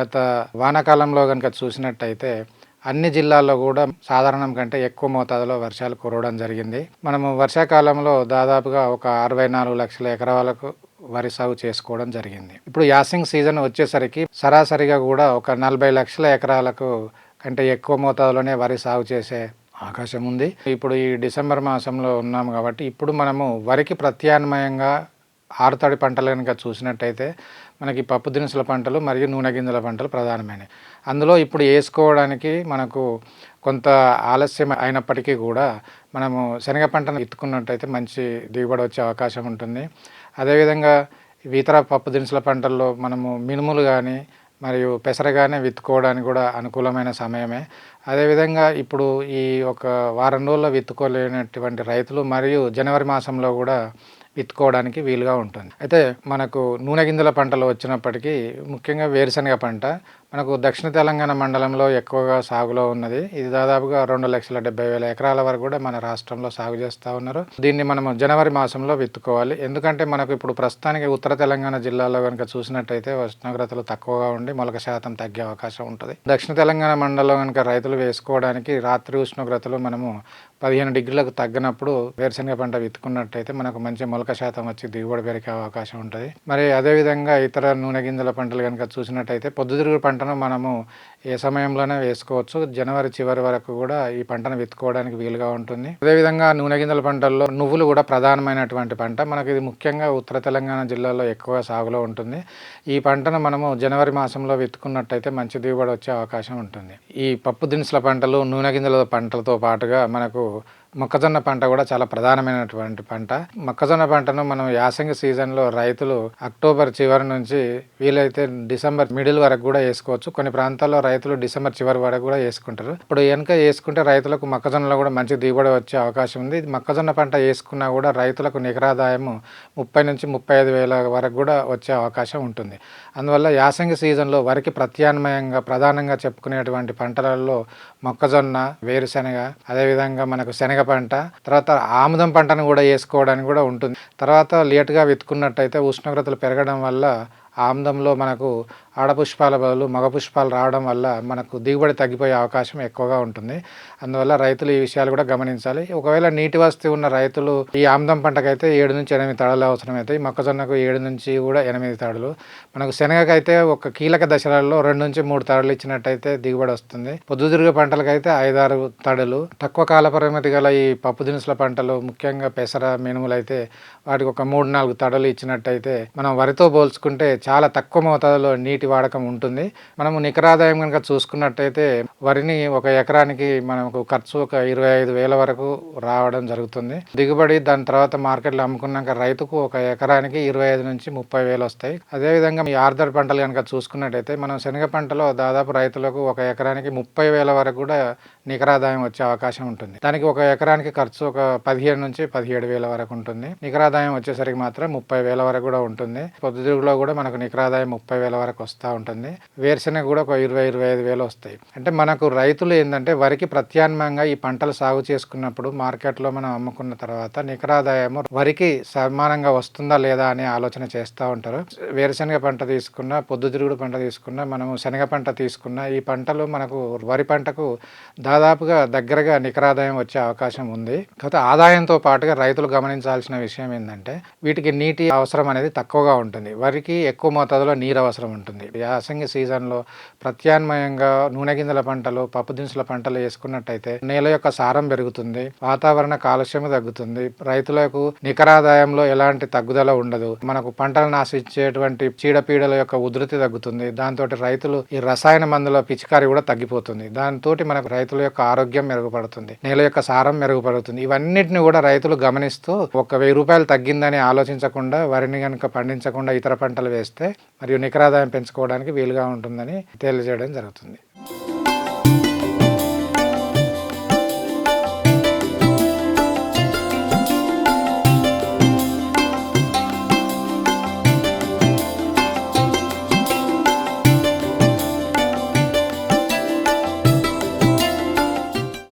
గత వానాకాలంలో కనుక చూసినట్టయితే అన్ని జిల్లాల్లో కూడా సాధారణం కంటే ఎక్కువ మోతాదులో వర్షాలు కురవడం జరిగింది. మనము వర్షాకాలంలో దాదాపుగా ఒక అరవై నాలుగు లక్షల ఎకరాలకు వరి సాగు చేసుకోవడం జరిగింది. ఇప్పుడు యాసింగ్ సీజన్ వచ్చేసరికి సరాసరిగా కూడా ఒక నలభై లక్షల ఎకరాలకు కంటే ఎక్కువ మోతాదులోనే వరి సాగు చేసే అవకాశం ఉంది. ఇప్పుడు ఈ డిసెంబర్ మాసంలో ఉన్నాము కాబట్టి ఇప్పుడు మనము వరికి ప్రత్యామ్నాయంగా ఆరుతడి పంటలు కనుక చూసినట్టయితే మనకి పప్పు దినుసుల పంటలు మరియు నూనె గింజల పంటలు ప్రధానమైనవి. అందులో ఇప్పుడు వేసుకోవడానికి మనకు కొంత ఆలస్యం అయినప్పటికీ కూడా మనము శనగ పంటను ఎత్తుకున్నట్టయితే మంచి దిగుబడి వచ్చే అవకాశం ఉంటుంది. అదేవిధంగా ఇతర పప్పు దినుసుల పంటల్లో మనము మినుములు కానీ మరియు పెసరగానే విత్తుకోవడానికి కూడా అనుకూలమైన సమయమే. అదేవిధంగా ఇప్పుడు ఈ ఒక వారం రోజుల్లో విత్తుకోలేనటువంటి రైతులు మరియు జనవరి మాసంలో కూడా విత్తుకోవడానికి వీలుగా ఉంటుంది. అయితే మనకు నూనె గింజల పంటలు వచ్చినప్పటికీ ముఖ్యంగా వేరుశనగ పంట మనకు దక్షిణ తెలంగాణ మండలంలో ఎక్కువగా సాగులో ఉన్నది. ఇది దాదాపుగా రెండు లక్షల డెబ్బై వేల ఎకరాల వరకు కూడా మన రాష్ట్రంలో సాగు చేస్తూ ఉన్నారు. దీన్ని మనము జనవరి మాసంలో విత్తుకోవాలి. ఎందుకంటే మనకు ఇప్పుడు ప్రస్తుతానికి ఉత్తర తెలంగాణ జిల్లాలో కనుక చూసినట్టయితే ఉష్ణోగ్రతలు తక్కువగా ఉండి మొలక శాతం తగ్గే అవకాశం ఉంటుంది. దక్షిణ తెలంగాణ మండలం కనుక రైతులు వేసుకోవడానికి రాత్రి ఉష్ణోగ్రతలు మనము పదిహేను డిగ్రీలకు తగ్గినప్పుడు వేరుశనగ పంట విత్తుకున్నట్టయితే మనకు మంచి మొలక శాతం వచ్చి దిగుబడి పెరిగే అవకాశం ఉంటుంది. మరి అదేవిధంగా ఇతర నూనె గింజల పంటలు కనుక చూసినట్టయితే పొద్దుతిరుగుడు పంటను మనము ఏ సమయంలోనే వేసుకోవచ్చు. జనవరి చివరి వరకు కూడా ఈ పంటను విత్తుకోవడానికి వీలుగా ఉంటుంది. అదేవిధంగా నూనె గింజల పంటల్లో నువ్వులు కూడా ప్రధానమైనటువంటి పంట. మనకి ఇది ముఖ్యంగా ఉత్తర తెలంగాణ జిల్లాలో ఎక్కువ సాగులో ఉంటుంది. ఈ పంటను మనము జనవరి మాసంలో విత్తుకున్నట్టయితే మంచి దిగుబడి వచ్చే అవకాశం ఉంటుంది. ఈ పప్పు దినుసుల పంటలు నూనె గింజల పంటలతో పాటుగా మనకు మొక్కజొన్న పంట కూడా చాలా ప్రధానమైనటువంటి పంట. మొక్కజొన్న పంటను మనం యాసంగి సీజన్లో రైతులు అక్టోబర్ చివరి నుంచి వీలైతే డిసెంబర్ మిడిల్ వరకు కూడా వేసుకోవచ్చు. కొన్ని ప్రాంతాల్లో రైతులు డిసెంబర్ చివరి వరకు కూడా వేసుకుంటారు. ఇప్పుడు వెనుక వేసుకుంటే రైతులకు మొక్కజొన్నలో కూడా మంచి దిగుబడి వచ్చే అవకాశం ఉంది. మొక్కజొన్న పంట వేసుకున్నా కూడా రైతులకు నికరాదాయము ముప్పై నుంచి ముప్పై ఐదు వేల వరకు కూడా వచ్చే అవకాశం ఉంటుంది. అందువల్ల యాసంగి సీజన్లో వరికి ప్రత్యామ్నాయంగా ప్రధానంగా చెప్పుకునేటువంటి పంటలలో మొక్కజొన్న వేరుశనగ అదేవిధంగా మనకు శనగ పంట తర్వాత ఆముదం పంటను కూడా వేసుకోవడానికి కూడా ఉంటుంది. తర్వాత లేటుగా విత్తుకున్నట్టయితే ఉష్ణోగ్రతలు పెరగడం వల్ల ఆముదంలో మనకు ఆడపుష్పాల బదులు మగ పుష్పాలు రావడం వల్ల మనకు దిగుబడి తగ్గిపోయే అవకాశం ఎక్కువగా ఉంటుంది. అందువల్ల రైతులు ఈ విషయాలు కూడా గమనించాలి. ఒకవేళ నీటి వసతి ఉన్న రైతులు ఈ ఆముదం పంటకైతే ఏడు నుంచి ఎనిమిది తడలు అవసరమవుతాయి మొక్కజొన్నకు ఏడు నుంచి కూడా ఎనిమిది తడలు. మనకు శనగకైతే ఒక కీలక దశలలో రెండు నుంచి మూడు తడలు ఇచ్చినట్టయితే దిగుబడి వస్తుంది. పొద్దుతిరుగు పంటలకైతే ఐదారు తడలు. తక్కువ కాల పరిమితి గల ఈ పప్పు దినుసుల పంటలు ముఖ్యంగా పెసర మినుములు అయితే వాటికి ఒక మూడు నాలుగు తడలు ఇచ్చినట్టయితే మనం వరితో పోల్చుకుంటే చాలా తక్కువ మోతాదులో నీటి వాడకం ఉంటుంది. మనము నికరాదాయం కనుక చూసుకున్నట్టయితే వరిని ఒక ఎకరానికి మనకు ఖర్చు ఒక ఇరవై ఐదు వేల వరకు రావడం జరుగుతుంది. దిగుబడి దాని తర్వాత మార్కెట్లో అమ్ముకున్నాక రైతుకు ఒక ఎకరానికి ఇరవై ఐదు నుంచి ముప్పై వేలు వస్తాయి. అదేవిధంగా ఈ ఆర్దర్ పంటలు కనుక చూసుకున్నట్టయితే మనం శనగ పంటలో దాదాపు రైతులకు ఒక ఎకరానికి ముప్పై వేల వరకు కూడా నికరాదాయం వచ్చే అవకాశం ఉంటుంది. దానికి ఒక ఎకరానికి ఖర్చు ఒక పదిహేడు నుంచి పదిహేడు వేల వరకు ఉంటుంది. నికరాదాయం వచ్చేసరికి మాత్రం ముప్పై వేల వరకు కూడా ఉంటుంది. పొద్దుతిరుగులో కూడా మనకు మనకు నికరాదాయం ముప్పై వేల వరకు వస్తూ ఉంటుంది. వేరుశెనగ కూడా ఒక ఇరవై ఇరవై ఐదు వేలు వస్తాయి. అంటే మనకు రైతులు ఏంటంటే వరికి ప్రత్యామ్నాయంగా ఈ పంటలు సాగు చేసుకున్నప్పుడు మార్కెట్లో మనం అమ్ముకున్న తర్వాత నికరాదాయము వరికి సమానంగా వస్తుందా లేదా అనే ఆలోచన చేస్తూ ఉంటారు. వేరుశెనగ పంట తీసుకున్న పొద్దుతిరుగుడు పంట తీసుకున్న మనము శనగ పంట తీసుకున్న ఈ పంటలు మనకు వరి పంటకు దాదాపుగా దగ్గరగా నికరాదాయం వచ్చే అవకాశం ఉంది. కాకపోతే ఆదాయంతో పాటుగా రైతులు గమనించాల్సిన విషయం ఏంటంటే వీటికి నీటి అవసరం అనేది తక్కువగా ఉంటుంది. వరికి ఎక్కువ మోతాదులో నీరు అవసరం ఉంటుంది యాసంగి సీజన్లో ప్రత్యామ్నాయంగా నూనె గింజల పంటలు పప్పు దినుసుల పంటలు వేసుకున్నట్టయితే నేల యొక్క సారం పెరుగుతుంది వాతావరణ కాలుష్యం తగ్గుతుంది. రైతులకు నికరాదాయంలో ఎలాంటి తగ్గుదల ఉండదు. మనకు పంటలను నాశించేటువంటి చీడపీడల యొక్క ఉధృతి తగ్గుతుంది. దాంతో రైతులు ఈ రసాయన మందుల పిచికారి కూడా తగ్గిపోతుంది. దాంతో మనకు రైతుల యొక్క ఆరోగ్యం మెరుగుపడుతుంది. నేల యొక్క సారం మెరుగుపడుతుంది. ఇవన్నిటిని కూడా రైతులు గమనిస్తూ ఒక వెయ్యి రూపాయలు తగ్గిందని ఆలోచించకుండా వరిని కనుక పండించకుండా ఇతర పంటలు వేస్తే మరియు నికరాదాయం పెంచుకోవడానికి వీలుగా ఉంటుందని తెలియజేయడం జరుగుతుంది.